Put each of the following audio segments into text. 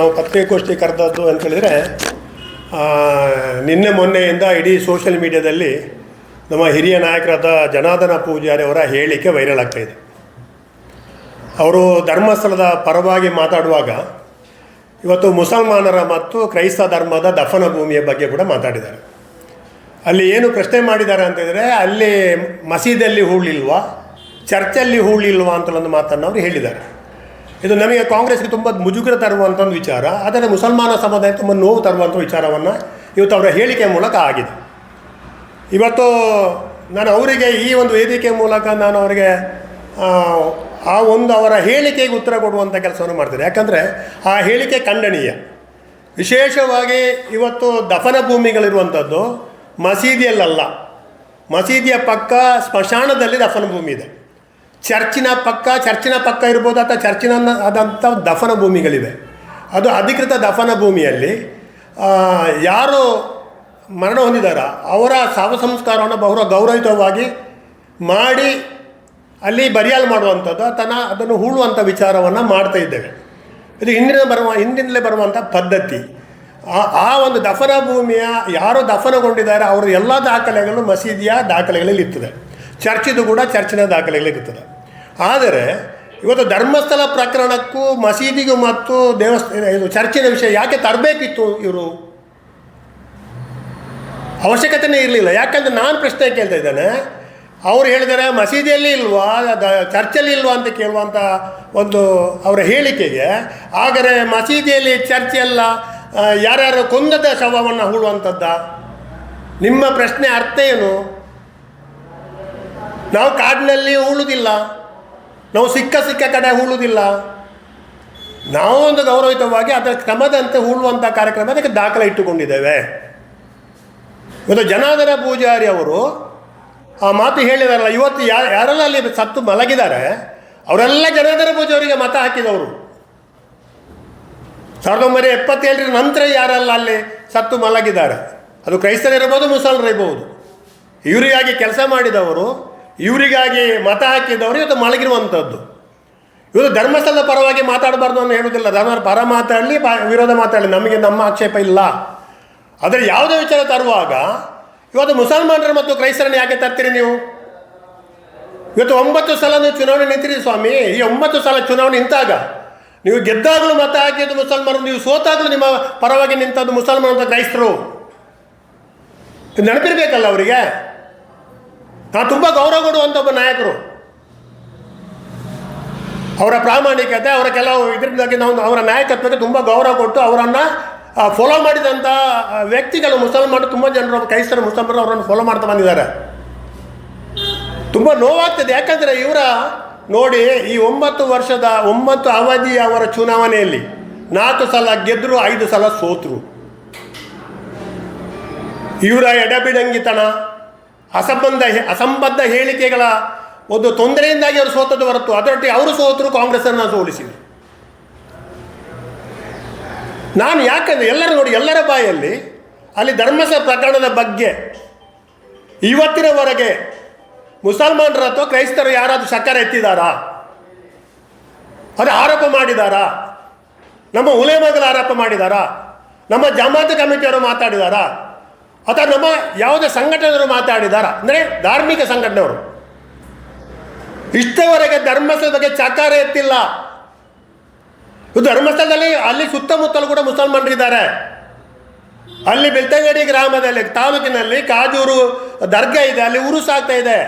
ನಾವು ಪತ್ರಿಕಾಗೋಷ್ಠಿ ಕರೆದದ್ದು ಅಂತ ಹೇಳಿದರೆ ನಿನ್ನೆ ಮೊನ್ನೆಯಿಂದ ಇಡೀ ಸೋಷಿಯಲ್ ಮೀಡಿಯಾದಲ್ಲಿ ನಮ್ಮ ಹಿರಿಯ ನಾಯಕರಾದ ಜನಾರ್ದನ ಪೂಜಾರಿ ಅವರ ಹೇಳಿಕೆ ವೈರಲ್ ಆಗ್ತಾ ಇದೆ. ಅವರು ಧರ್ಮಸ್ಥಳದ ಪರವಾಗಿ ಮಾತಾಡುವಾಗ ಇವತ್ತು ಮುಸಲ್ಮಾನರ ಮತ್ತು ಕ್ರೈಸ್ತ ಧರ್ಮದ ದಫನ ಭೂಮಿಯ ಬಗ್ಗೆ ಕೂಡ ಮಾತಾಡಿದ್ದಾರೆ. ಅಲ್ಲಿ ಏನು ಪ್ರಶ್ನೆ ಮಾಡಿದ್ದಾರೆ ಅಂತಂದರೆ ಅಲ್ಲಿ ಮಸೀದಿಯಲ್ಲಿ ಹೂಳಿಲ್ವಾ ಚರ್ಚಲ್ಲಿ ಹೂಳಿಲ್ವಾ ಅಂತ ಒಂದು ಮಾತನ್ನು ಅವರು ಹೇಳಿದ್ದಾರೆ. ಇದು ನಮಗೆ ಕಾಂಗ್ರೆಸ್ಗೆ ತುಂಬ ಮುಜುಗರ ತರುವಂಥ ಒಂದು ವಿಚಾರ ಆದರೆ ಮುಸಲ್ಮಾನ ಸಮುದಾಯ ತುಂಬ ನೋವು ತರುವಂಥ ವಿಚಾರವನ್ನು ಇವತ್ತು ಅವರ ಹೇಳಿಕೆ ಮೂಲಕ ಆಗಿದೆ. ಇವತ್ತು ನಾನು ಅವರಿಗೆ ಈ ಒಂದು ವೇದಿಕೆ ಮೂಲಕ ನಾನು ಅವರಿಗೆ ಆ, ಒಂದು ಅವರ ಹೇಳಿಕೆಗೆ ಉತ್ತರ ಕೊಡುವಂಥ ಕೆಲಸವನ್ನು ಮಾಡ್ತಾರೆ ಯಾಕಂದರೆ ಆ ಹೇಳಿಕೆ ಖಂಡನೀಯ. ವಿಶೇಷವಾಗಿ ಇವತ್ತು ದಫನ ಭೂಮಿಗಳಿರುವಂಥದ್ದು ಮಸೀದಿಯಲ್ಲಲ್ಲ. ಮಸೀದಿಯ ಪಕ್ಕ ಸ್ಮಶಾನದಲ್ಲಿ ದಫನ ಭೂಮಿ ಇದೆ. ಚರ್ಚಿನ ಪಕ್ಕ ಚರ್ಚಿನ ಪಕ್ಕ ಇರ್ಬೋದು ಅಥವಾ ಚರ್ಚಿನ ಆದಂಥ ದಫನ ಭೂಮಿಗಳಿವೆ. ಅದು ಅಧಿಕೃತ ದಫನ ಭೂಮಿಯಲ್ಲಿ ಯಾರು ಮರಣ ಹೊಂದಿದಾರ ಅವರ ಶವ ಸಂಸ್ಕಾರವನ್ನು ಬಹು ಗೌರವಿತವಾಗಿ ಮಾಡಿ ಅಲ್ಲಿ ಬರಿಯಾಲು ಮಾಡುವಂಥದ್ದು, ತನ್ನ ಅದನ್ನು ಹೂಳುವಂಥ ವಿಚಾರವನ್ನು ಮಾಡ್ತಾ ಇದ್ದೇವೆ. ಇದು ಹಿಂದಿನ ಬರುವ, ಹಿಂದಿನಲ್ಲೇ ಬರುವಂಥ ಪದ್ಧತಿ. ಆ ಆ ಒಂದು ದಫನ ಭೂಮಿಯ ಯಾರು ದಫನಗೊಂಡಿದ್ದಾರೆ ಅವರ ಎಲ್ಲ ದಾಖಲೆಗಳು ಮಸೀದಿಯ ದಾಖಲೆಗಳಲ್ಲಿ ಇರ್ತದೆ. ಚರ್ಚಿದು ಕೂಡ ಚರ್ಚಿನ ದಾಖಲೆಗಳು ಇರ್ತದೆ. ಆದರೆ ಇವತ್ತು ಧರ್ಮಸ್ಥಳ ಪ್ರಕರಣಕ್ಕೂ ಮಸೀದಿಗೂ ಮತ್ತು ದೇವಸ್ಥಾನ, ಇದು ಚರ್ಚಿನ ವಿಷಯ ಯಾಕೆ ತರಬೇಕಿತ್ತು ಇವರು? ಅವಶ್ಯಕತೆನೇ ಇರಲಿಲ್ಲ. ಯಾಕಂದರೆ ನಾನು ಪ್ರಶ್ನೆ ಕೇಳ್ತಾ ಇದ್ದೇನೆ, ಅವ್ರು ಹೇಳಿದರೆ ಮಸೀದಿಯಲ್ಲಿ ಇಲ್ವಾ ಚರ್ಚಲ್ಲಿ ಇಲ್ವಾ ಅಂತ ಕೇಳುವಂಥ ಒಂದು ಅವರ ಹೇಳಿಕೆಗೆ, ಆದರೆ ಮಸೀದಿಯಲ್ಲಿ ಚರ್ಚೆಲ್ಲ ಯಾರ್ಯಾರು ಕೊಂದದ ಶವವನ್ನು ಹೂಳುವಂಥದ್ದ ನಿಮ್ಮ ಪ್ರಶ್ನೆ ಅರ್ಥ ಏನು? ನಾವು ಕಾಡಿನಲ್ಲಿ ಹೂಳುವುದಿಲ್ಲ ನಾವು ಸಿಕ್ಕ ಸಿಕ್ಕ ಕಡೆ ಹೂಳುವುದಿಲ್ಲ ನಾವು ಒಂದು ಗೌರವಿತವಾಗಿ ಅದರ ಕ್ರಮದಂತೆ ಹೂಳುವಂಥ ಕಾರ್ಯಕ್ರಮ ಅದಕ್ಕೆ ದಾಖಲೆ ಇಟ್ಟುಕೊಂಡಿದ್ದೇವೆ. ಮತ್ತು ಜನಾರ್ದನ ಪೂಜಾರಿ ಅವರು ಆ ಮಾತು ಹೇಳಿದಾರಲ್ಲ, ಇವತ್ತು ಯಾರು ಯಾರೆಲ್ಲ ಅಲ್ಲಿ ಸತ್ತು ಮಲಗಿದ್ದಾರೆ, ಅವರೆಲ್ಲ ಜನಾರ್ದನ ಪೂಜಾರಿಗೆ ಮತ ಹಾಕಿದವರು. ಸಾವಿರದ ಒಂಬೈನೂರ ಎಪ್ಪತ್ತೇಳರ ನಂತರ ಯಾರೆಲ್ಲ ಅಲ್ಲಿ ಸತ್ತು ಮಲಗಿದ್ದಾರೆ? ಅದು ಕ್ರೈಸ್ತರಿರ್ಬೋದು ಮುಸಲ್ರಿರ್ಬೋದು ಇವರಿಗಾಗಿ ಕೆಲಸ ಮಾಡಿದವರು. ಇವರಿಗಾಗಿ ಮತ ಹಾಕಿದ್ದವರು ಇವತ್ತು ಮಲಗಿರುವಂಥದ್ದು. ಇವರು ಧರ್ಮಸ್ಥಳದ ಪರವಾಗಿ ಮಾತಾಡಬಾರ್ದು ಅಂತ ಹೇಳುವುದಿಲ್ಲ. ಧರ್ಮದ ಪರ ಮಾತಾಡಲಿ, ಪ ವಿರೋಧ ಮಾತಾಡಲಿ. ನಮಗೆ ನಮ್ಮ ಆಕ್ಷೇಪ ಇಲ್ಲ. ಆದರೆ ಯಾವುದೇ ವಿಚಾರ ತರುವಾಗ ಇವತ್ತು ಮುಸಲ್ಮಾನರು ಮತ್ತು ಕ್ರೈಸ್ತರನ್ನು ಯಾಕೆ ತರ್ತೀರಿ ನೀವು? ಇವತ್ತು ಒಂಬತ್ತು ಸಲ ನೀವು ಚುನಾವಣೆ ನಿಂತೀರಿ ಸ್ವಾಮಿ. ಈ ಒಂಬತ್ತು ಸಲ ಚುನಾವಣೆ ನಿಂತಾಗ ನೀವು ಗೆದ್ದಾಗಲೂ ಮತ ಹಾಕಿದ್ದು ಮುಸಲ್ಮಾನರು, ನೀವು ಸೋತಾಗಲೂ ನಿಮ್ಮ ಪರವಾಗಿ ನಿಂತದ್ದು ಮುಸಲ್ಮಾನ ಅಂತ ಕ್ರೈಸ್ತರು. ನೆನಪಿರ್ಬೇಕಲ್ಲ ಅವರಿಗೆ? ನಾನು ತುಂಬ ಗೌರವ ಕೊಡುವಂಥ ಒಬ್ಬ ನಾಯಕರು. ಅವರ ಪ್ರಾಮಾಣಿಕತೆ, ಅವರ ಕೆಲವು ಇದರಿಂದಾಗಿ ನಾವು ಅವರ ನಾಯಕತ್ವಕ್ಕೆ ತುಂಬ ಗೌರವ ಕೊಟ್ಟು ಅವರನ್ನು ಫಾಲೋ ಮಾಡಿದಂಥ ವ್ಯಕ್ತಿಗಳು ಮುಸಲ್ಮಾನರು ತುಂಬ ಜನರು, ಕ್ರೈಸ್ತರು, ಮುಸಲ್ಮಾನರು ಅವರನ್ನು ಫಾಲೋ ಮಾಡ್ತಾ ಬಂದಿದ್ದಾರೆ. ತುಂಬ ನೋವಾಗ್ತದೆ. ಯಾಕಂದರೆ ಇವರ ನೋಡಿ ಈ ಒಂಬತ್ತು ವರ್ಷದ, ಒಂಬತ್ತು ಅವಧಿಯ ಅವರ ಚುನಾವಣೆಯಲ್ಲಿ ನಾಲ್ಕು ಸಲ ಗೆದ್ದರು ಐದು ಸಲ ಸೋತರು. ಇವರ ಎಡಬಿಡಂಗಿತನ ಅಸಂಬಂಧ ಅಸಂಬದ್ಧ ಹೇಳಿಕೆಗಳ ಒಂದು ತೊಂದರೆಯಿಂದಾಗಿ ಅವರು ಸೋತದ್ದು ಹೊರತು ಅದರೊಟ್ಟಿಗೆ ಅವರು ಸೋತರು ಕಾಂಗ್ರೆಸ್ಸನ್ನು ಸೋಲಿಸಿದರು ನಾನು ಯಾಕಂದರೆ ಎಲ್ಲರೂ ನೋಡಿ, ಎಲ್ಲರ ಬಾಯಲ್ಲಿ ಅಲ್ಲಿ ಧರ್ಮಸ ಪ್ರಕರಣದ ಬಗ್ಗೆ ಇವತ್ತಿನವರೆಗೆ ಮುಸಲ್ಮಾನರ ಅಥವಾ ಕ್ರೈಸ್ತರು ಯಾರಾದರೂ ಸಕ್ಕರೆ ಎತ್ತಿದಾರಾ ಅದು ಆರೋಪ ಮಾಡಿದಾರಾ ನಮ್ಮ ಉಲೇಮಗಳು ಆರೋಪ ಮಾಡಿದಾರಾ ನಮ್ಮ ಜಮಾತ್ ಕಮಿಟಿಯವರು ಮಾತಾಡಿದಾರಾ ಅಥವಾ ನಮ್ಮ ಯಾವುದೇ ಸಂಘಟನೆಯವರು ಮಾತಾಡಿದಾರ. ಅಂದರೆ ಧಾರ್ಮಿಕ ಸಂಘಟನೆಯವರು. ಇಷ್ಟವರೆಗೆ ಧರ್ಮಸ್ಥಳದ ಬಗ್ಗೆ ಚಕಾರ ಎತ್ತಿಲ್ಲ. ಧರ್ಮಸ್ಥಳದಲ್ಲಿ ಅಲ್ಲಿ ಸುತ್ತಮುತ್ತಲು ಕೂಡ ಮುಸಲ್ಮಾನರಿದ್ದಾರೆ ಅಲ್ಲಿ ಬೆಳ್ತಂಗಡಿ ಗ್ರಾಮದಲ್ಲಿ, ತಾಲೂಕಿನಲ್ಲಿ ಕಾಜೂರು ದರ್ಗಾ ಇದೆ, ಅಲ್ಲಿ ಉರುಸು ಆಗ್ತಾ ಇದೆ.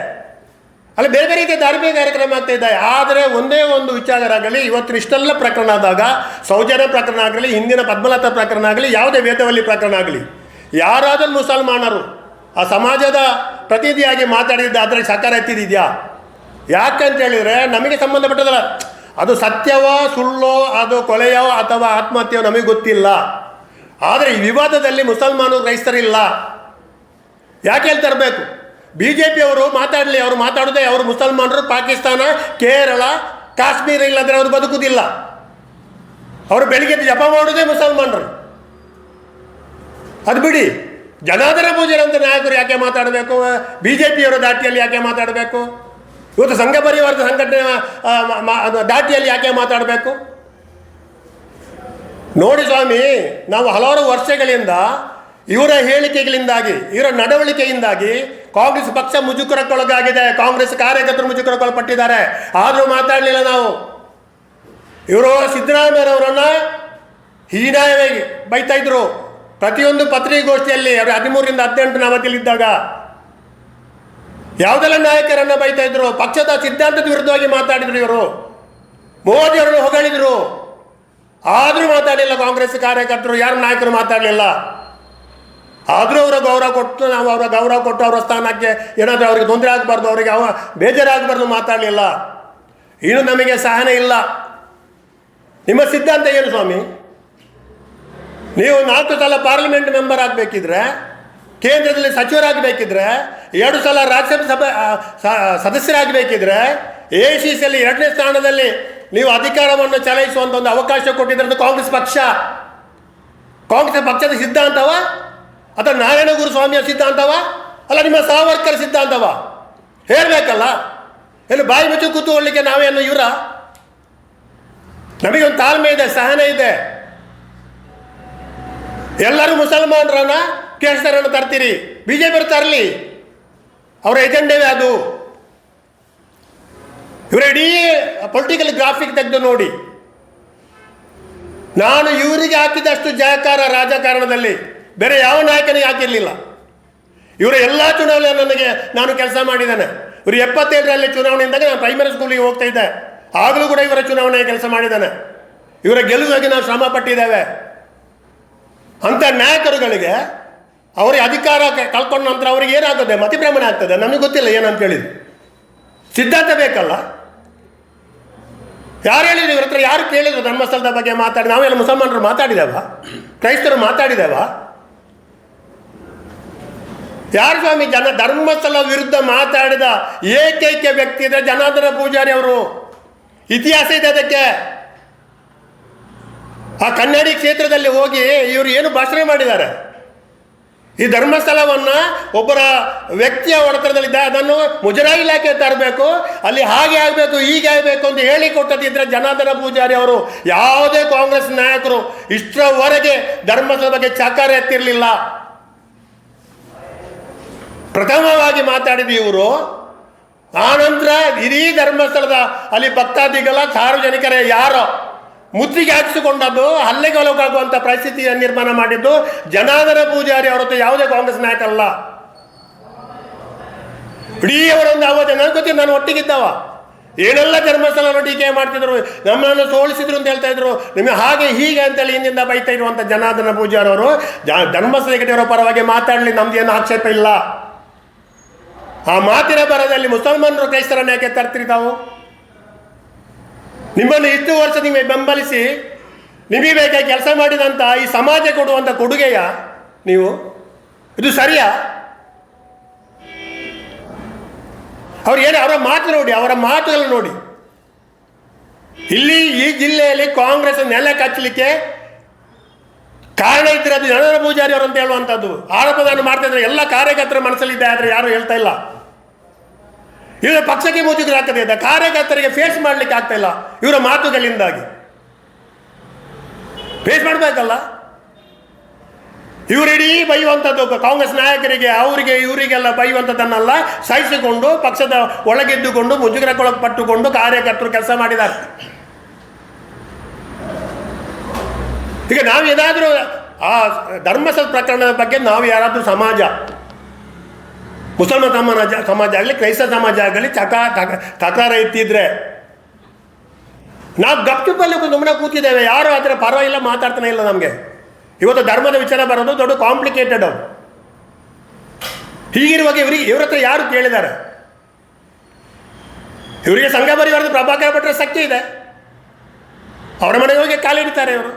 ಅಲ್ಲಿ ಬೇರೆ ಬೇರೆ ರೀತಿಯ ಧಾರ್ಮಿಕ ಕಾರ್ಯಕ್ರಮ ಆಗ್ತಾ ಇದೆ. ಆದರೆ ಒಂದೇ ಒಂದು ವಿಚಾರರಾಗಲಿ ಇವತ್ತು ಇಷ್ಟೆಲ್ಲ ಪ್ರಕರಣ ಆದಾಗ, ಸೌಜನ್ಯ ಪ್ರಕರಣ ಆಗಲಿ, ಹಿಂದಿನ ಪದ್ಮಲತಾ ಪ್ರಕರಣ ಆಗಲಿ, ಯಾವುದೇ ವೇದವಲ್ಲಿ ಪ್ರಕರಣ ಆಗಲಿ ಯಾರಾದರೂ ಮುಸಲ್ಮಾನರು ಆ ಸಮಾಜದ ಪ್ರತಿನಿಧಿಯಾಗಿ ಮಾತಾಡಿದ್ದು ಅದರಲ್ಲಿ ಸಕಾರ ಎತ್ತಿದೆಯಾ ಯಾಕಂತ ಹೇಳಿದರೆ ನಮಗೆ ಸಂಬಂಧಪಟ್ಟದಲ್ಲ. ಅದು ಸತ್ಯವೋ ಸುಳ್ಳೋ ಅದು ಕೊಲೆಯೋ ಅಥವಾ ಆತ್ಮಹತ್ಯೆಯೋ ನಮಗೆ ಗೊತ್ತಿಲ್ಲ. ಆದರೆ ಈ ವಿವಾದದಲ್ಲಿ ಮುಸಲ್ಮಾನರು ಕ್ರೈಸ್ತರಿಲ್ಲ ಯಾಕೆ ಹೇಳ್ತಾ ಇರಬೇಕು? ಬಿ ಜೆ ಪಿಯವರು ಮಾತಾಡಲಿ, ಅವರು ಮಾತಾಡೋದೇ ಅವರು ಮುಸಲ್ಮಾನರು, ಪಾಕಿಸ್ತಾನ, ಕೇರಳ, ಕಾಶ್ಮೀರ ಇಲ್ಲಾಂದರೆ ಅವರು ಬದುಕುವುದಿಲ್ಲ ಅವರು ಬೆಳಿಗ್ಗೆ ಜಪ ಮಾಡೋದೇ ಮುಸಲ್ಮಾನರು. ಅದು ಬಿಡಿ. ಜನಾದರ ಪೂಜೆರಂತ ನಾಯಕರು ಯಾಕೆ ಮಾತಾಡಬೇಕು? ಬಿ ಜೆ ಪಿಯವರ ದಾಟಿಯಲ್ಲಿ ಯಾಕೆ ಮಾತಾಡಬೇಕು? ಇವತ್ತು ಸಂಘ ಪರಿವಾರದ ಸಂಘಟನೆ ದಾಟಿಯಲ್ಲಿ ಯಾಕೆ ಮಾತಾಡಬೇಕು? ನೋಡಿ ಸ್ವಾಮಿ, ನಾವು ಹಲವಾರು ವರ್ಷಗಳಿಂದ ಇವರ ಹೇಳಿಕೆಗಳಿಂದಾಗಿ, ಇವರ ನಡವಳಿಕೆಯಿಂದಾಗಿ ಕಾಂಗ್ರೆಸ್ ಪಕ್ಷ ಮುಜುಗರಕ್ಕೊಳಗಾಗಿದೆ. ಕಾಂಗ್ರೆಸ್ ಕಾರ್ಯಕರ್ತರು ಮುಜುಗರಕ್ಕೊಳಪಟ್ಟಿದ್ದಾರೆ. ಆದರೂ ಮಾತಾಡಲಿಲ್ಲ ನಾವು. ಇವರು ಸಿದ್ದರಾಮಯ್ಯರವರನ್ನ ಹೀನಾಯವಾಗಿ ಬೈತಾ ಇದ್ರು. ಪ್ರತಿಯೊಂದು ಪತ್ರಿಕಾಗೋಷ್ಠಿಯಲ್ಲಿ ಅವರು ಹದಿಮೂರರಿಂದ ಹದಿನೆಂಟು ಇದ್ದಾಗ ಯಾವುದೆಲ್ಲ ನಾಯಕರನ್ನು ಬೈತಾ ಇದ್ರು? ಪಕ್ಷದ ಸಿದ್ಧಾಂತದ ವಿರುದ್ಧವಾಗಿ ಮಾತಾಡಿದ್ರು ಇವರು. ಮೋದಿ ಅವರನ್ನು ಹೊಗಳಿದ್ರು. ಆದರೂ ಮಾತಾಡಲಿಲ್ಲ ಕಾಂಗ್ರೆಸ್ ಕಾರ್ಯಕರ್ತರು, ಯಾರು ನಾಯಕರು ಮಾತಾಡಲಿಲ್ಲ. ಆದರೂ ಅವರ ಗೌರವ ಕೊಟ್ಟು ನಾವು ಅವರ ಗೌರವ ಕೊಟ್ಟು ಅವರ ಸ್ಥಾನಕ್ಕೆ ಏನಾದರೂ ಅವರಿಗೆ ತೊಂದರೆ ಆಗಬಾರ್ದು, ಅವರಿಗೆ ಅವ ಬೇಜಾರಾಗಬಾರ್ದು ಮಾತಾಡಲಿಲ್ಲ. ಇನ್ನು ನಮಗೆ ಸಹನೆ ಇಲ್ಲ. ನಿಮ್ಮ ಸಿದ್ಧಾಂತ ಏನು ಸ್ವಾಮಿ? ನೀವು ನಾಲ್ಕು ಸಲ ಪಾರ್ಲಿಮೆಂಟ್ ಮೆಂಬರ್ ಆಗಬೇಕಿದ್ರೆ, ಕೇಂದ್ರದಲ್ಲಿ ಸಚಿವರಾಗಬೇಕಿದ್ರೆ, ಎರಡು ಸಲ ರಾಜ್ಯಸಭೆ ಸದಸ್ಯರಾಗಬೇಕಿದ್ರೆ ಎ ಸಿ ಸಿಯಲ್ಲಿ ಎರಡನೇ ಸ್ಥಾನದಲ್ಲಿ ನೀವು ಅಧಿಕಾರವನ್ನು ಚಲಾಯಿಸುವಂಥ ಒಂದು ಅವಕಾಶ ಕೊಟ್ಟಿದ್ರೆ ಕಾಂಗ್ರೆಸ್ ಪಕ್ಷ. ಕಾಂಗ್ರೆಸ್ ಪಕ್ಷದ ಸಿದ್ಧಾಂತವ? ಅಥವಾ ನಾರಾಯಣಗುರು ಸ್ವಾಮಿಯ ಸಿದ್ಧಾಂತವ? ಅಲ್ಲ, ನಿಮ್ಮ ಸಾವರ್ಕರ್ ಸಿದ್ಧಾಂತವ? ಹೇಳಬೇಕಲ್ಲ. ಎಲ್ಲಿ ಬಾಯಿ ಮುಚ್ಚು ಕೂತ್ಕೊಳ್ಳಿಕ್ಕೆ ನಾವೇನು ಇವರ? ನಮಗೆ ಒಂದು ತಾಳ್ಮೆ ಇದೆ, ಸಹನೆ ಇದೆ. ಎಲ್ಲರೂ ಮುಸಲ್ಮಾನರನ್ನ ಕೇಳಿಸ್ತಾರನ್ನು ತರ್ತೀರಿ. ಬಿ ಜೆ ಪಿಯವರು ತರಲಿ. ಅವರ ಎಜೆಂಡವೇ ಅದು ಇವರ ಇಡೀ ಪೊಲಿಟಿಕಲ್ ಗ್ರಾಫಿಕ್ ತೆಗೆದು ನೋಡಿ. ನಾನು ಇವರಿಗೆ ಹಾಕಿದಷ್ಟು ಜಯಕಾರ ರಾಜಕಾರಣದಲ್ಲಿ ಬೇರೆ ಯಾವ ನಾಯಕನಿಗೆ ಹಾಕಿರಲಿಲ್ಲ. ಇವರ ಎಲ್ಲ ಚುನಾವಣೆ ನನಗೆ ನಾನು ಕೆಲಸ ಮಾಡಿದ್ದೇನೆ. ಇವರು ಎಪ್ಪತ್ತೇಳರಲ್ಲಿ ಚುನಾವಣೆ ಇದ್ದಾಗ ನಾನು ಪ್ರೈಮರಿ ಸ್ಕೂಲಿಗೆ ಹೋಗ್ತಾ ಇದ್ದೆ. ಆಗಲೂ ಕೂಡ ಇವರ ಚುನಾವಣೆಗೆ ಕೆಲಸ ಮಾಡಿದ್ದಾನೆ. ಇವರ ಗೆಲುವಾಗಿ ನಾವು ಶ್ರಮ ಪಟ್ಟಿದ್ದೇವೆ. ಅಂಥ ನಾಯಕರುಗಳಿಗೆ ಅವರಿಗೆ ಅಧಿಕಾರ ಕಳ್ಕೊಂಡ ನಂತರ ಅವರಿಗೆ ಏನಾಗುತ್ತೆ ಮತಿಭ್ರಮಣೆ ಆಗ್ತದೆ? ನಮಗೆ ಗೊತ್ತಿಲ್ಲ ಏನಂತ ಹೇಳಿದ್ರು ಸಿದ್ಧಾಂತ ಬೇಕಲ್ಲ? ಯಾರು ಹೇಳಿದ್ರು? ಇವ್ರ ಹತ್ರ ಯಾರು ಕೇಳಿದ್ರು ಧರ್ಮಸ್ಥಳದ ಬಗ್ಗೆ ಮಾತಾಡಿ? ನಾವೆಲ್ಲ ಮುಸಲ್ಮಾನರು ಮಾತಾಡಿದೇವ? ಕ್ರೈಸ್ತರು ಮಾತಾಡಿದೇವ? ಯಾರು ಸ್ವಾಮಿ ಜನ ಧರ್ಮಸ್ಥಳ ವಿರುದ್ಧ ಮಾತಾಡಿದ ಏಕೈಕ ವ್ಯಕ್ತಿ ಇದ್ರೆ ಜನಾರ್ದನ ಪೂಜಾರಿ ಅವರು? ಇತಿಹಾಸ ಇದೆ ಅದಕ್ಕೆ. ಆ ಕನ್ನಡಿ ಕ್ಷೇತ್ರದಲ್ಲಿ ಹೋಗಿ ಇವರು ಏನು ಭಾಷಣ ಮಾಡಿದ್ದಾರೆ? ಈ ಧರ್ಮಸ್ಥಳವನ್ನು ಒಬ್ಬರ ವ್ಯಕ್ತಿಯ ಒಡೆತನದಲ್ಲಿದ್ದ ಅದನ್ನು ಮುಜರಾಯಿ ಇಲಾಖೆ ತರಬೇಕು, ಅಲ್ಲಿ ಹಾಗೆ ಆಗಬೇಕು, ಹೀಗೆ ಆಗಬೇಕು ಅಂತ ಹೇಳಿ ಕೊಟ್ಟದಿದ್ರೆ ಜನಾರ್ದನ ಪೂಜಾರಿ ಅವರು ಯಾವುದೇ ಕಾಂಗ್ರೆಸ್ ನಾಯಕರು ಇಷ್ಟರವರೆಗೆ ಧರ್ಮಸ್ಥಳ ಬಗ್ಗೆ ಚಾಕಾರ ಎತ್ತಿರಲಿಲ್ಲ ಪ್ರಥಮವಾಗಿ ಮಾತಾಡಿದ ಇವರು, ಆನಂತರ ಇಡೀ ಧರ್ಮಸ್ಥಳದ ಅಲ್ಲಿ ಭಕ್ತಾದಿಗಳ ಸಾರ್ವಜನಿಕರೇ ಯಾರೋ ಮುತ್ತಿಗೆ ಹಾಕಿಸಿಕೊಂಡದ್ದು, ಹಲ್ಲೆಗೆ ಒಳಗಾಗುವಂಥ ನಿರ್ಮಾಣ ಮಾಡಿದ್ದು ಜನಾರ್ದನ ಪೂಜಾರಿ ಅವರದ್ದು ಯಾವುದೇ ಕಾಂಗ್ರೆಸ್ ನಾಯಕ ಅಲ್ಲ. ಇಡೀ ಅವರೊಂದು ಅವಧಿ ನನಗೆ ಗೊತ್ತಿ ನಾನು ಒಟ್ಟಿಗಿದ್ದವ. ಏನೆಲ್ಲ ಧರ್ಮಸ್ಥಳ ಟೀಕೆ ಮಾಡ್ತಿದ್ರು, ನಮ್ಮನ್ನು ಸೋಲಿಸಿದ್ರು ಅಂತ ಹೇಳ್ತಾ ಇದ್ರು. ನಿಮಗೆ ಹಾಗೆ ಹೀಗೆ ಅಂತೇಳಿ ಹಿಂದಿಂದ ಬೈತಾ ಇರುವಂಥ ಜನಾರ್ದನ ಪೂಜಾರವರು ಧರ್ಮಸ್ಥಳ ಕಟ್ಟಿರೋ ಪರವಾಗಿ ಮಾತಾಡಲಿ ನಮ್ದೇನು ಆಕ್ಷೇಪ ಇಲ್ಲ. ಆ ಮಾತಿನ ಬರದಲ್ಲಿ ಮುಸಲ್ಮಾನರು ಕ್ರೈಸ್ತರನ್ನು ಯಾಕೆ ತರ್ತಿರಿ ತಾವು? ನಿಮ್ಮನ್ನು ಇಷ್ಟು ವರ್ಷ ನಿಮಗೆ ಬೆಂಬಲಿಸಿ ನಿಮಗೆ ಕೆಲಸ ಮಾಡಿದಂಥ ಈ ಸಮಾಜ ಕೊಡುವಂಥ ಕೊಡುಗೆಯ ನೀವು, ಇದು ಸರಿಯಾ? ಅವ್ರು ಏನು ಅವರ ಮಾತು ನೋಡಿ, ಅವರ ಮಾತುಗಳು ನೋಡಿ. ಇಲ್ಲಿ ಈ ಜಿಲ್ಲೆಯಲ್ಲಿ ಕಾಂಗ್ರೆಸ್ ನೆಲೆ ಕಚ್ಚಲಿಕ್ಕೆ ಕಾರಣ ಇದ್ರೆ ಅದು ಜನರ ಪೂಜಾರಿ ಅವರು ಅಂತ ಹೇಳುವಂಥದ್ದು ಆರೋಪವನ್ನು ಮಾಡ್ತಾ ಇದ್ರೆ ಎಲ್ಲ ಕಾರ್ಯಕರ್ತರ ಮನಸ್ಸಲ್ಲಿದ್ದೆ ಆದರೆ ಯಾರು ಹೇಳ್ತಾ ಇಲ್ಲ. ಇವರ ಪಕ್ಷಕ್ಕೆ ಮುಜುಗರ ಆಗ್ತದೆ. ಇದೆ ಕಾರ್ಯಕರ್ತರಿಗೆ ಫೇಸ್ ಮಾಡಲಿಕ್ಕೆ ಆಗ್ತಾ ಇಲ್ಲ. ಇವರ ಮಾತುಗಳಿಂದಾಗಿ. ಫೇಸ್ ಮಾಡಬೇಕಲ್ಲ ಇವರಿಡೀ ಬೈಯುವಂಥದ್ದು ಕಾಂಗ್ರೆಸ್ ನಾಯಕರಿಗೆ, ಅವರಿಗೆ, ಇವರಿಗೆಲ್ಲ ಬೈಯುವಂಥದ್ದನ್ನೆಲ್ಲ, ಸಹಿಸಿಕೊಂಡು, ಪಕ್ಷದ ಒಳಗೆದ್ದುಕೊಂಡು, ಮುಜುಗರಕ್ಕೊಳಪಟ್ಟುಕೊಂಡು ಕಾರ್ಯಕರ್ತರು ಕೆಲಸ ಮಾಡಿದ್ದಾರೆ. ಈಗ ನಾವು ಏನಾದರೂ ಆ ಧರ್ಮಸ್ಥಳ ಪ್ರಕರಣದ ಬಗ್ಗೆ ನಾವು ಯಾರಾದರೂ ಸಮಾಜ ಮುಸಲ್ಮಾನ್ ಸಮಾಜ ಸಮಾಜ ಆಗಲಿ, ಕ್ರೈಸ್ತ ಸಮಾಜ ಆಗಲಿ ಚಕ ತಕಾರ ಇತ್ತಿದ್ರೆ ನಾವು ಗಪ್ಚುಪ್ಪಲ್ಲಿ ಸುಮ್ಮನೆ ಕೂತಿದ್ದೇವೆ. ಯಾರು ಅದರ ಪರವಾಗಿಲ್ಲ, ಮಾತಾಡ್ತಾನೆ ಇಲ್ಲ ನಮಗೆ. ಇವತ್ತು ಧರ್ಮದ ವಿಚಾರ ಬರೋದು ದೊಡ್ಡ ಕಾಂಪ್ಲಿಕೇಟೆಡ್ ಹೀಗಿರುವಾಗ ಇವರಿಗೆ, ಇವ್ರ ಹತ್ರ ಯಾರು ಕೇಳಿದ್ದಾರೆ? ಇವರಿಗೆ ಸಂಘ ಪರಿವಾರದ ಪ್ರಭಾಕರ ಭಟ್ರ ಶಕ್ತಿ ಇದೆ. ಅವರ ಮನೆಗೆ ಹೋಗಿ ಕಾಲಿಡ್ತಾರೆ ಇವರು.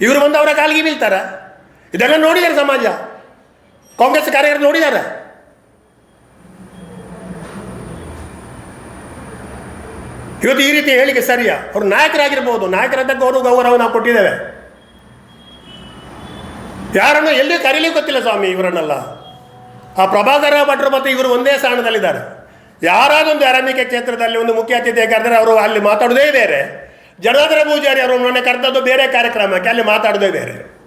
ಇವರು ಬಂದು ಅವರ ಕಾಲಿಗೆ ಬೀಳ್ತಾರೆ. ಇದೆಲ್ಲ ನೋಡಿದ್ದಾರೆ ಸಮಾಜ. ಕಾಂಗ್ರೆಸ್ ಕಾರ್ಯಕರ್ತರು ನೋಡಿದ್ದಾರೆ. ಇವತ್ತು ಈ ರೀತಿ ಹೇಳಿಕೆ ಸರಿಯಾ? ಅವರು ನಾಯಕರಾಗಿರ್ಬೋದು. ನಾಯಕರಾದ ಗೌರವ ಗೌರವ ನಾವು ಕೊಟ್ಟಿದ್ದೇವೆ. ಯಾರನ್ನು ಎಲ್ಲಿ ಕರೀಲಿ ಗೊತ್ತಿಲ್ಲ ಸ್ವಾಮಿ ಇವರನ್ನೆಲ್ಲ. ಆ ಪ್ರಭಾಕರ ಭಟ್ರು ಮತ್ತು ಇವರು ಒಂದೇ ಸ್ಥಾನದಲ್ಲಿದ್ದಾರೆ. ಯಾರಾದೊಂದು ಆರಂಭಿಕ ಕ್ಷೇತ್ರದಲ್ಲಿ ಒಂದು ಮುಖ್ಯ ಅತಿಥಿ ಕರೆದರೆ ಅವರು ಅಲ್ಲಿ ಮಾತಾಡೋದೇ ಬೇರೆ. ಜನಾರ್ದನ ಪೂಜಾರಿ ಅವರು ನನ್ನ ಕರೆದದ್ದು ಬೇರೆ ಕಾರ್ಯಕ್ರಮಕ್ಕೆ ಅಲ್ಲಿ ಮಾತಾಡೋದೇ ಬೇರೆ.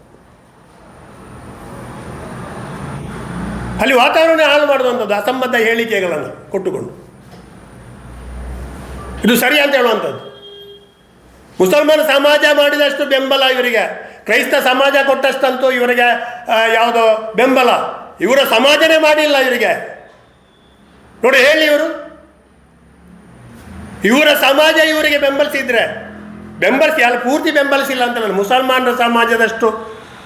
ಅಲ್ಲಿ ವಾತಾವರಣ ಹಾಳು ಮಾಡುವಂಥದ್ದು ಅಸಂಬದ್ಧ ಹೇಳಿಕೆಗಳನ್ನು ಕೊಟ್ಟುಕೊಂಡು. ಇದು ಸರಿ ಅಂತ ಹೇಳುವಂಥದ್ದು. ಮುಸಲ್ಮಾನ ಸಮಾಜ ಮಾಡಿದಷ್ಟು ಬೆಂಬಲ ಇವರಿಗೆ. ಕ್ರೈಸ್ತ ಸಮಾಜ ಕೊಟ್ಟಷ್ಟಂತೂ ಇವರಿಗೆ ಯಾವುದು ಬೆಂಬಲ. ಇವರ ಸಮಾಜನೇ ಮಾಡಿಲ್ಲ ಇವರಿಗೆ. ನೋಡಿ, ಹೇಳಿ ಇವರು. ಇವರ ಸಮಾಜ ಇವರಿಗೆ ಬೆಂಬಲಿಸಿದ್ರೆ, ಬೆಂಬಲಿಸಿ, ಅಲ್ಲಿ ಪೂರ್ತಿ ಬೆಂಬಲಿಸಿಲ್ಲ ಅಂತ ನಾನು ಮುಸಲ್ಮಾನರ ಸಮಾಜದಷ್ಟು,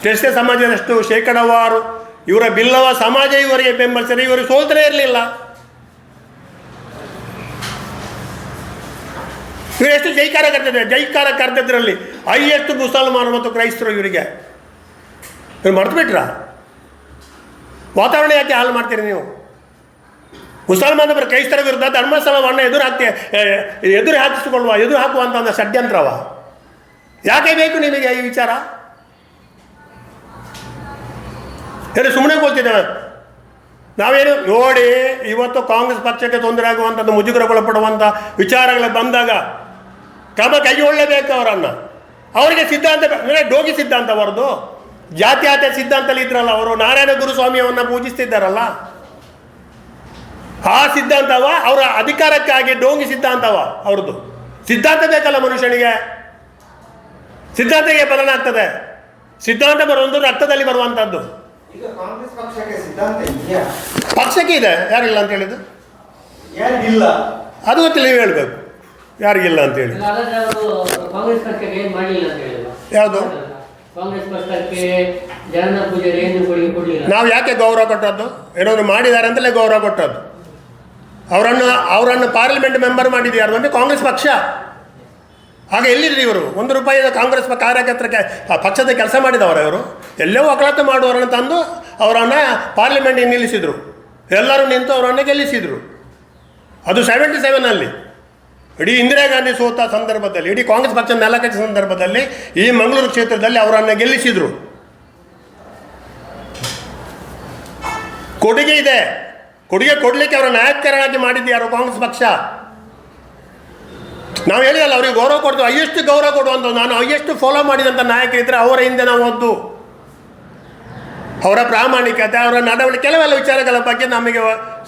ಕ್ರಿಸ್ತ ಸಮಾಜದಷ್ಟು ಶೇಕಡಾವಾರು ಇವರ ಬಿಲ್ಲವ ಸಮಾಜ ಇವರಿಗೆ ಬೆಂಬಲಿಸಿದ್ರೆ, ಇವರು ಸೋಲ್ತನೇ ಇರಲಿಲ್ಲ. ಇವರು ಎಷ್ಟು ಜೈಕಾರ ಕರೆದಿದ್ದಾರೆ? ಜೈಕಾರ ಕರೆದಿದ್ದರಲ್ಲಿ ಹೈಯೆಸ್ಟ್ ಮುಸಲ್ಮಾನರು ಮತ್ತು ಕ್ರೈಸ್ತರು ಇವರಿಗೆ. ನೀವು ಮರ್ತು ಬಿಟ್ರ? ವಾತಾವರಣ ಯಾಕೆ ಹಾಳು ಮಾಡ್ತೀರಿ ನೀವು? ಮುಸಲ್ಮಾನರ ಕ್ರೈಸ್ತರ ವಿರುದ್ಧ ಧರ್ಮಸ್ಥಳವನ್ನು ಎದುರು ಹಾಕ್ತಿ ಎದುರು ಹಾಕಿಸಿಕೊಳ್ಳುವ, ಎದುರು ಹಾಕುವಂಥ ಒಂದು ಷಡ್ಯಂತ್ರವ. ಯಾಕೆ ಬೇಕು ನಿಮಗೆ ಈ ವಿಚಾರ? ಹೇಳಿ ಸುಮ್ಮನೆ ಕೂತಿದ್ದೇವೆ. ನಾವೇನು, ನೋಡಿ, ಇವತ್ತು ಕಾಂಗ್ರೆಸ್ ಪಕ್ಷಕ್ಕೆ ತೊಂದರೆ ಆಗುವಂಥದ್ದು, ಮುಜುಗರಗೊಳಪಡುವಂಥ ವಿಚಾರಗಳು ಬಂದಾಗ ಕ್ರಮ ಕೈಗೊಳ್ಳಬೇಕು ಅವರನ್ನು. ಅವರಿಗೆ ಸಿದ್ಧಾಂತ ಅಂದರೆ ಡೋಗಿ ಸಿದ್ಧಾಂತ ಅವರದು ಆತ ಸಿದ್ಧಾಂತದಲ್ಲಿ ಇದ್ರಲ್ಲ ಅವರು. ನಾರಾಯಣ ಗುರುಸ್ವಾಮಿಯವನ್ನು ಪೂಜಿಸ್ತಿದ್ದಾರಲ್ಲ. ಆ ಸಿದ್ಧಾಂತವ ಅವರ ಅಧಿಕಾರಕ್ಕಾಗಿ ಡೋಂಗಿ ಸಿದ್ಧಾಂತವ ಅವ್ರದ್ದು. ಸಿದ್ಧಾಂತ ಬೇಕಲ್ಲ ಮನುಷ್ಯನಿಗೆ. ಸಿದ್ಧಾಂತಕ್ಕೆ ಬದಲಾಗ್ತದೆ ಸಿದ್ಧಾಂತ ಬರುವುದು ರಕ್ತದಲ್ಲಿ ಬರುವಂಥದ್ದು ಪಕ್ಷಕ್ಕೆ ಸಿದ್ಧಾಂತ ಇದೆಯಾ? ಪಕ್ಷಕ್ಕೆ ಇದೆ. ಯಾರಿಲ್ಲ ಅಂತ ಹೇಳಿದ್ದು? ಅದು ಗೊತ್ತಿಲ್ಲ ನೀವು ಹೇಳಬೇಕು. ಯಾರಿಗಿಲ್ಲ ಅಂತ ಹೇಳಿ. ಹಾಗಾದ್ರೆ ಅವರು ಕಾಂಗ್ರೆಸ್ ಪಕ್ಷಕ್ಕೆ ಏನ್ ಮಾಡಲಿಲ್ಲ ಅಂತ ಹೇಳಿದ್ರು ಯಾವುದು? ಏನು ನಾವು ಯಾಕೆ ಗೌರವ ಕೊಟ್ಟದ್ದು? ಏನಾದ್ರು ಮಾಡಿದ್ದಾರೆ ಅಂತಲೇ ಗೌರವ ಕೊಟ್ಟದ್ದು. ಅವರನ್ನು ಅವರನ್ನು ಪಾರ್ಲಿಮೆಂಟ್ ಮೆಂಬರ್ ಮಾಡಿದ್ದು ಯಾರು ಅಂದರೆ ಕಾಂಗ್ರೆಸ್ ಪಕ್ಷ. ಆಗ ಎಲ್ಲಿದ್ರಿ ಇವರು? ಒಂದು ರೂಪಾಯಿ ಕಾಂಗ್ರೆಸ್ ಕಾರ್ಯಕರ್ತರ ಪಕ್ಷದ ಕೆಲಸ ಮಾಡಿದವರು ಇವರು. ಎಲ್ಲೋ ವಕಾಲತ್ತು ಮಾಡುವವರನ್ನು ತಂದು ಅವರನ್ನು ಪಾರ್ಲಿಮೆಂಟಿಗೆ ನಿಲ್ಲಿಸಿದರು. ಎಲ್ಲರೂ ನಿಂತು ಅವರನ್ನು ಗೆಲ್ಲಿಸಿದರು. ಅದು ಸೆವೆಂಟಿ ಸೆವೆನಲ್ಲಿ ಇಡೀ ಇಂದಿರಾ ಗಾಂಧಿ ಸೋತ ಸಂದರ್ಭದಲ್ಲಿ, ಇಡೀ ಕಾಂಗ್ರೆಸ್ ಪಕ್ಷ ನೆಲಕಚ್ಚಿದ ಸಂದರ್ಭದಲ್ಲಿ ಈ ಮಂಗಳೂರು ಕ್ಷೇತ್ರದಲ್ಲಿ ಅವರನ್ನು ಗೆಲ್ಲಿಸಿದರು. ಕೊಡುಗೆ ಇದೆ. ಕೊಡುಗೆ ಕೊಡಲಿಕ್ಕೆ ಅವರ ನಾಯಕರಾಗಿ ಮಾಡಿದ್ದು ಯಾರು? ಕಾಂಗ್ರೆಸ್ ಪಕ್ಷ. ನಾವು ಹೇಳಿದಲ್ಲ, ಅವರಿಗೆ ಗೌರವ ಕೊಡ್ತೀವಿ. ಹೈಯೆಸ್ಟ್ ಗೌರವ ಕೊಡುವಂಥ ನಾನು ಹೈಯೆಸ್ಟ್ ಫಾಲೋ ಮಾಡಿದಂಥ ನಾಯಕರಿದ್ದರೆ ಅವರ ಹಿಂದೆ ನಾವು ಓದ್ದು ಅವರ ಪ್ರಾಮಾಣಿಕತೆ ಅವರ ನಡವಳಿಕೆ ಕೆಲವೆಲ್ಲ ವಿಚಾರಗಳ ಬಗ್ಗೆ ನಮಗೆ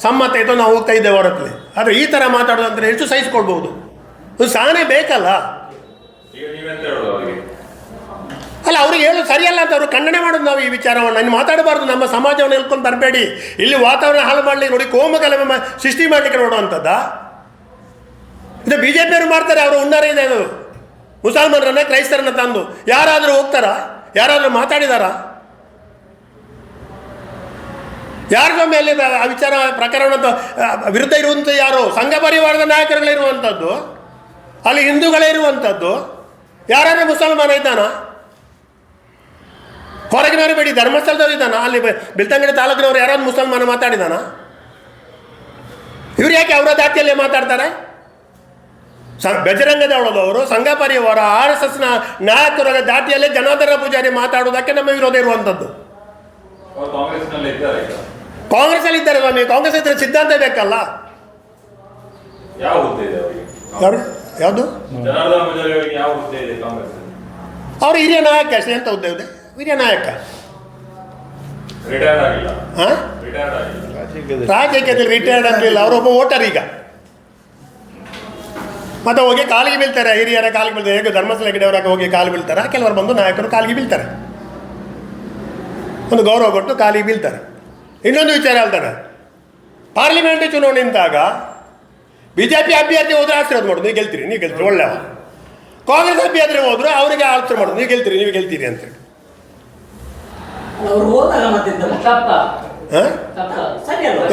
ಸಮ್ಮತ ಇತ್ತು ನಾವು ಹೋಗ್ತಾ ಇದ್ದೇವೆ ಹೊರತಲ್ಲಿ. ಆದರೆ ಈ ಥರ ಮಾತಾಡೋದಂದ್ರೆ ಎಷ್ಟು ಸಹಿಸ್ಕೊಳ್ಬೋದು ಇದು ಸಹನೆ ಬೇಕಲ್ಲ? ಅಲ್ಲ ಅವ್ರಿಗೆ ಹೇಳು ಸರಿಯಲ್ಲ ಅಂತ ಅವರು ಖಂಡನೆ ಮಾಡೋದು ನಾವು ಈ ವಿಚಾರವನ್ನು. ನಾನು ಮಾತಾಡಬಾರ್ದು ನಮ್ಮ ಸಮಾಜವನ್ನು ಹೇಳ್ಕೊಂಡು ಬರಬೇಡಿ. ಇಲ್ಲಿ ವಾತಾವರಣ ಹಾಳು ಮಾಡಲಿ ನೋಡಿ ಕೋಮಗಲಭೆ ಮ- ಸೃಷ್ಟಿ ಮಾಡಲಿಕ್ಕೆ ನೋಡುವಂಥದ್ದ? ಇದು ಬಿ ಜೆ ಪಿಯವರು ಮಾಡ್ತಾರೆ ಅವರು ಉನ್ನರ ಇದೆ ಅದು. ಮುಸಲ್ಮಾನರನ್ನ ಕ್ರೈಸ್ತರನ್ನ ತಂದು. ಯಾರಾದರೂ ಹೋಗ್ತಾರಾ? ಯಾರಾದರೂ ಮಾತಾಡಿದಾರಾ? ಯಾರಿಗೋ ಮೇಲೆ ಆ ವಿಚಾರ ಪ್ರಕರಣದ ವಿರುದ್ಧ ಇರುವಂಥ ಯಾರು? ಸಂಘ ಪರಿವಾರದ ನಾಯಕರುಗಳಿರುವಂಥದ್ದು ಅಲ್ಲಿ ಹಿಂದೂಗಳೇ ಇರುವಂಥದ್ದು ಯಾರು ಮುಸಲ್ಮಾನ ಇದ್ದಾನ? ಹೊರಗಿನವರು ಬೇಡಿ, ಧರ್ಮಸ್ಥಳದವ್ರು ಇದ್ದಾನ? ಅಲ್ಲಿ ಬಿಲ್ತಂಗಡಿ ತಾಲೂಕಿನವರು ಯಾರಾದ್ರು ಮುಸಲ್ಮಾನ ಮಾತಾಡಿದಾನ? ಇವ್ರು ಯಾಕೆ ಅವರ ದಾತಿಯಲ್ಲಿ ಮಾತಾಡ್ತಾರೆ? ಸ ಬೆಜರಂಗದವಳದವರು ಸಂಘ ಪರಿವಾರ, ಆರ್ ಎಸ್ ಎಸ್ನ ನಾಯಕರ ದಾಟಿಯಲ್ಲೇ ಜನಾರ್ದನ ಪೂಜಾರಿ ಮಾತಾಡೋದಕ್ಕೆ ನಮ್ಮ ವಿರೋಧ ಇರುವಂಥದ್ದು ಅವ್ರು ಕಾಂಗ್ರೆಸ್ನಲ್ಲಿ ಇದ್ದಾರೆ ಕಾಂಗ್ರೆಸ್ಸಲ್ಲಿ ಇದ್ದಾರೆ ಸ್ವಾಮಿ ಕಾಂಗ್ರೆಸ್ ಇದ್ರೆ ಸಿದ್ಧಾಂತ ಬೇಕಲ್ಲ ಯಾರು? ಯಾವುದು? ಕಾಂಗ್ರೆಸ್ ಅವರು ಹಿರಿಯ ನಾಯಕ ಅಷ್ಟೇ ಎಂತ ಹುದ್ದೆ ಇದೆ? ಹಿರಿಯ ನಾಯಕ. ರಾಜಕೀಯದಲ್ಲಿ ರಿಟೈರ್ಡ್ ಆಗಲಿಲ್ಲ. ಅವರೊಬ್ಬ ವೋಟರ್ ಈಗ. ಮತ್ತೆ ಹೋಗಿ ಕಾಲಿಗೆ ಬೀಳ್ತಾರೆ. ಹಿರಿಯರ ಕಾಲಿಗೆ ಬೀಳ್ತಾರೆ. ಹೇಗೆ ಧರ್ಮಸ್ಥಳ ಗಿಡವರಾಗ ಹೋಗಿ ಕಾಲು ಬೀಳ್ತಾರೆ. ಕೆಲವರು ಬಂದು ನಾಯಕರು ಕಾಲಿಗೆ ಬೀಳ್ತಾರೆ. ಒಂದು ಗೌರವ ಕೊಟ್ಟು ಕಾಲಿಗೆ ಬೀಳ್ತಾರೆ. ಇನ್ನೊಂದು ವಿಚಾರ ಹೇಳ್ತಾರೆ. ಪಾರ್ಲಿಮೆಂಟ್ ಚುನಾವಣೆ ನಿಂತಾಗ ಬಿ ಜೆ ಪಿ ಅಭ್ಯರ್ಥಿ ಹೋದ್ರೆ ಆಶೀರ್ವಾದ ಮಾಡೋದು ನೀವು ಗೆಲ್ತೀರಿ ನೀವು ಗೆಲ್ತೀರಿ ಒಳ್ಳೆಯ ಕಾಂಗ್ರೆಸ್ ಅಭ್ಯರ್ಥಿ ಹೋದ್ರೆ ಅವರಿಗೆ ಆಲೋಚನೆ ಮಾಡೋದು ನೀವು ಗೆಲ್ತೀರಿ ನೀವು ಗೆಲ್ತೀರಿ ಅಂತೇಳಿ ಅವ್ರು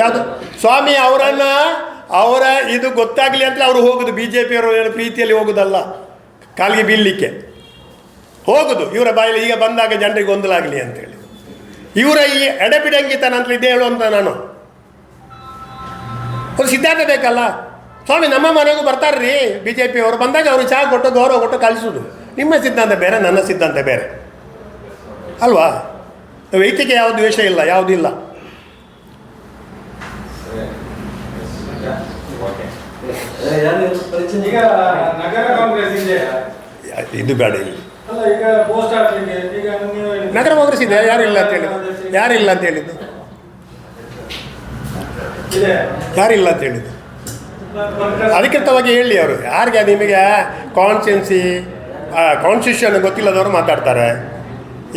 ಯಾವುದು? ಸ್ವಾಮಿ ಅವರನ್ನ ಅವರ ಇದು ಗೊತ್ತಾಗಲಿ ಅಂತ ಅವರು ಹೋಗುದು. ಬಿ ಜೆ ಪಿಯವರು ಪ್ರೀತಿಯಲ್ಲಿ ಹೋಗುದಲ್ಲ ಕಾಲಿಗೆ ಬೀಳಲಿಕ್ಕೆ. ಹೋಗುದು ಇವರ ಬಾಯಲ್ಲಿ ಈಗ ಬಂದಾಗ ಜನರಿಗೆ ಗೊಂದಲ ಆಗಲಿ ಅಂತೇಳಿ ಇವರ ಈ ಎಡೆಬಿಡಂಗಿತನ ಅಂತ ಇದೇ ಹೇಳುವಂತ ನಾನು. ಒಂದು ಸಿದ್ಧಾಂತ ಬೇಕಲ್ಲ? ಸ್ವಾಮಿ ನಮ್ಮ ಮನೆಗೂ ಬರ್ತಾರ್ರಿ ಬಿ ಜೆ ಪಿ ಅವರು. ಬಂದಾಗ ಅವರು ಚಹಾ ಕೊಟ್ಟು ಗೌರವ ಕೊಟ್ಟು ಕಳಿಸೋದು. ನಿಮ್ಮ ಸಿದ್ಧಾಂತ ಬೇರೆ ನನ್ನ ಸಿದ್ಧಾಂತ ಬೇರೆ. ಅಲ್ವಾ? ವೈದ್ಯಕ್ಕೆ ಯಾವ ದ್ವೇಷ ಇಲ್ಲ ಯಾವುದಿಲ್ಲ. ಇಲ್ಲ ಯಾರು ಪರಿಚಯ? ನಗರ ಕಾಂಗ್ರೆಸ್ ಇದು ಬೇಡ ಇಲ್ಲಿ. ನಗರ ಕಾಂಗ್ರೆಸ್ ಇದೆ ಯಾರಿಲ್ಲ ಅಂತ ಹೇಳಿದ್ದು ಯಾರಿಲ್ಲ ಅಂತ ಹೇಳಿದ್ದು ಯಾರಿಲ್ಲ ಅಂತ ಹೇಳಿದ್ದು ಅಧಿಕೃತವಾಗಿ ಹೇಳಿ ಅವರು. ಯಾರಿಗೆ ನಿಮಗೆ ಕಾನ್ಸ್ಟಿಟ್ಯೂನ್ಸಿ ಕಾನ್ಸ್ಟಿಟ್ಯೂಷನ್ ಗೊತ್ತಿಲ್ಲದವರು ಮಾತಾಡ್ತಾರೆ.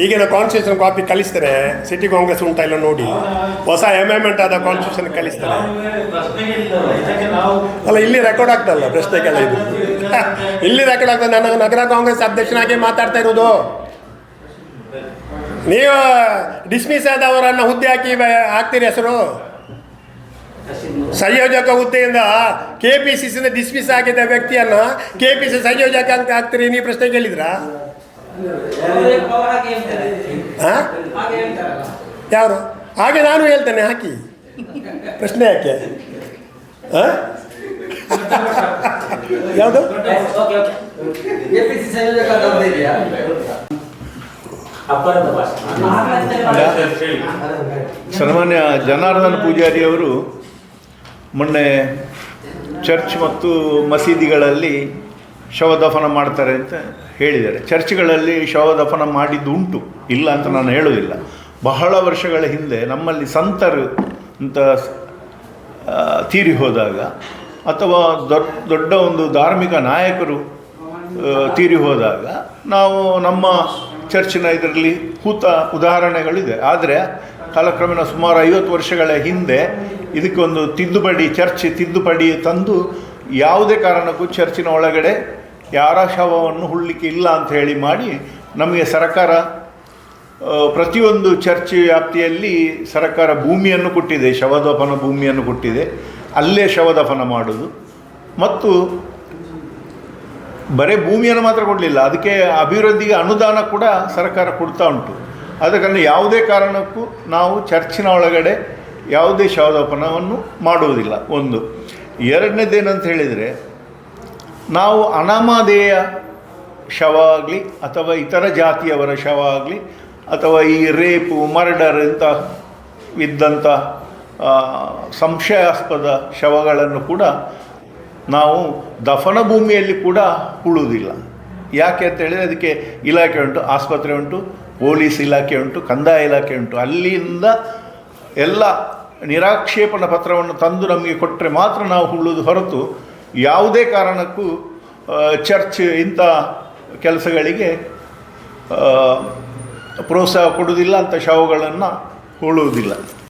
ಈಗಿನ ಕಾನ್ಸ್ಟಿಟ್ಯೂಷನ್ ಕಾಪಿ ಕಲಿಸ್ತಾರೆ ಸಿಟಿ ಕಾಂಗ್ರೆಸ್ ಉಂಟಾ ಇಲ್ಲ ನೋಡಿ. ಹೊಸ ಅಮೆಂಡ್ಮೆಂಟ್ ಆದ ಕಾನ್ಸ್ಟಿಟ್ಯೂಷನ್ ಕಲಿಸ್ತಾರೆ. ಅಲ್ಲ, ಇಲ್ಲಿ ರೆಕಾರ್ಡ್ ಆಗ್ತಲ್ಲ ಪ್ರಶ್ನೆಗೆಲ್ಲ ಇದು. ಇಲ್ಲಿ ರೆಕಾರ್ಡ್ ಆಗ್ತದೆ ನನ್ನ ನಗರ ಕಾಂಗ್ರೆಸ್ ಅಧ್ಯಕ್ಷನಾಗಿ ಮಾತಾಡ್ತಾ ಇರೋದು ನೀವು ಡಿಸ್ಮಿಸ್ ಆದವರನ್ನು ಹುದ್ದೆ ಹಾಕಿ ಹಾಕ್ತೀರಿ ಹೆಸರು? ಸಂಯೋಜಕ ಹುದ್ದೆಯಿಂದ ಕೆ ಪಿ ಸಿ ಡಿಸ್ಮಿಸ್ ಆಗಿದ್ದ ವ್ಯಕ್ತಿಯನ್ನು ಕೆ ಪಿ ಸಿ ಸಂಯೋಜಕ ಅಂತ ಹಾಕ್ತೀರಿ. ನೀವು ಪ್ರಶ್ನೆ ಕೇಳಿದ್ರಾ? ಯಾರು? ಹಾಗೆ ನಾನು ಹೇಳ್ತೇನೆ ಹಾಕಿ. ಪ್ರಶ್ನೆ ಯಾಕೆ? ಹಾಂ ಯಾವುದು? ಸಾಮಾನ್ಯ ಸನ್ಮಾನ್ಯ ಜನಾರ್ದನ ಪೂಜಾರಿ ಅವರು ಮೊನ್ನೆ ಚರ್ಚ್ ಮತ್ತು ಮಸೀದಿಗಳಲ್ಲಿ ಶವ ದಫನ ಮಾಡ್ತಾರೆ ಅಂತ ಹೇಳಿದ್ದಾರೆ. ಚರ್ಚ್ಗಳಲ್ಲಿ ಶವದಫನ ಮಾಡಿದ್ದು ಉಂಟು. ಇಲ್ಲ ಅಂತ ನಾನು ಹೇಳೋದಿಲ್ಲ ಬಹಳ ವರ್ಷಗಳ ಹಿಂದೆ ನಮ್ಮಲ್ಲಿ ಸಂತರು ಅಂತ ತೀರಿ ಹೋದಾಗ ಅಥವಾ ದೊಡ್ಡ ದೊಡ್ಡ ಒಂದು ಧಾರ್ಮಿಕ ನಾಯಕರು ತೀರಿ ಹೋದಾಗ ನಾವು ನಮ್ಮ ಚರ್ಚಿನ ಇದರಲ್ಲಿ ಹೂತ ಉದಾಹರಣೆಗಳಿದೆ. ಆದರೆ ಕಾಲಕ್ರಮೇಣ ಸುಮಾರು ಐವತ್ತು ವರ್ಷಗಳ ಹಿಂದೆ ಇದಕ್ಕೊಂದು ತಿದ್ದುಪಡಿ, ಚರ್ಚ್ ತಿದ್ದುಪಡಿ ತಂದು ಯಾವುದೇ ಕಾರಣಕ್ಕೂ ಚರ್ಚಿನ ಒಳಗಡೆ ಯಾರ ಶವವನ್ನು ಹುಳ್ಳಿಕ್ಕೆ ಇಲ್ಲ ಅಂತ ಹೇಳಿ ಮಾಡಿ ನಮಗೆ ಸರ್ಕಾರ ಪ್ರತಿಯೊಂದು ಚರ್ಚ್ ವ್ಯಾಪ್ತಿಯಲ್ಲಿ ಸರ್ಕಾರ ಭೂಮಿಯನ್ನು ಕೊಟ್ಟಿದೆ, ಶವದಫನ ಭೂಮಿಯನ್ನು ಕೊಟ್ಟಿದೆ. ಅಲ್ಲೇ ಶವದಫನ ಮಾಡೋದು. ಮತ್ತು ಬರೀ ಭೂಮಿಯನ್ನು ಮಾತ್ರ ಕೊಡಲಿಲ್ಲ, ಅದಕ್ಕೆ ಅಭಿವೃದ್ಧಿಗೆ ಅನುದಾನ ಕೂಡ ಸರ್ಕಾರ ಕೊಡ್ತಾ ಉಂಟು. ಕಾರಣ ಯಾವುದೇ ಕಾರಣಕ್ಕೂ ನಾವು ಚರ್ಚಿನ ಒಳಗಡೆ ಯಾವುದೇ ಶವದಪನವನ್ನು ಮಾಡುವುದಿಲ್ಲ. ಒಂದು. ಎರಡನೇದೇನಂತ ಹೇಳಿದರೆ ನಾವು ಅನಾಮಧೇಯ ಶವ ಆಗಲಿ ಅಥವಾ ಇತರ ಜಾತಿಯವರ ಶವ ಆಗಲಿ ಅಥವಾ ಈ ರೇಪು, ಮರ್ಡರ್ ಅಂತ ಇದ್ದಂಥ ಸಂಶಯಾಸ್ಪದ ಶವಗಳನ್ನು ಕೂಡ ನಾವು ದಫನ ಭೂಮಿಯಲ್ಲಿ ಕೂಡ ಉಳುವುದಿಲ್ಲ. ಯಾಕೆ ಅಂತ ಹೇಳಿದರೆ ಅದಕ್ಕೆ ಇಲಾಖೆ ಉಂಟು, ಆಸ್ಪತ್ರೆ ಉಂಟು, ಪೊಲೀಸ್ ಇಲಾಖೆ ಉಂಟು, ಕಂದಾಯ ಇಲಾಖೆ ಉಂಟು. ಅಲ್ಲಿಂದ ಎಲ್ಲ ನಿರಾಕ್ಷೇಪಣ ಪತ್ರವನ್ನು ತಂದು ನಮಗೆ ಕೊಟ್ಟರೆ ಮಾತ್ರ ನಾವು ಉಳುವುದು ಹೊರತು ಯಾವುದೇ ಕಾರಣಕ್ಕೂ ಚರ್ಚ್ ಇಂಥ ಕೆಲಸಗಳಿಗೆ ಪ್ರೋತ್ಸಾಹ ಕೊಡುವುದಿಲ್ಲ ಅಂತ ಶವಗಳನ್ನು ಉಳುವುದಿಲ್ಲ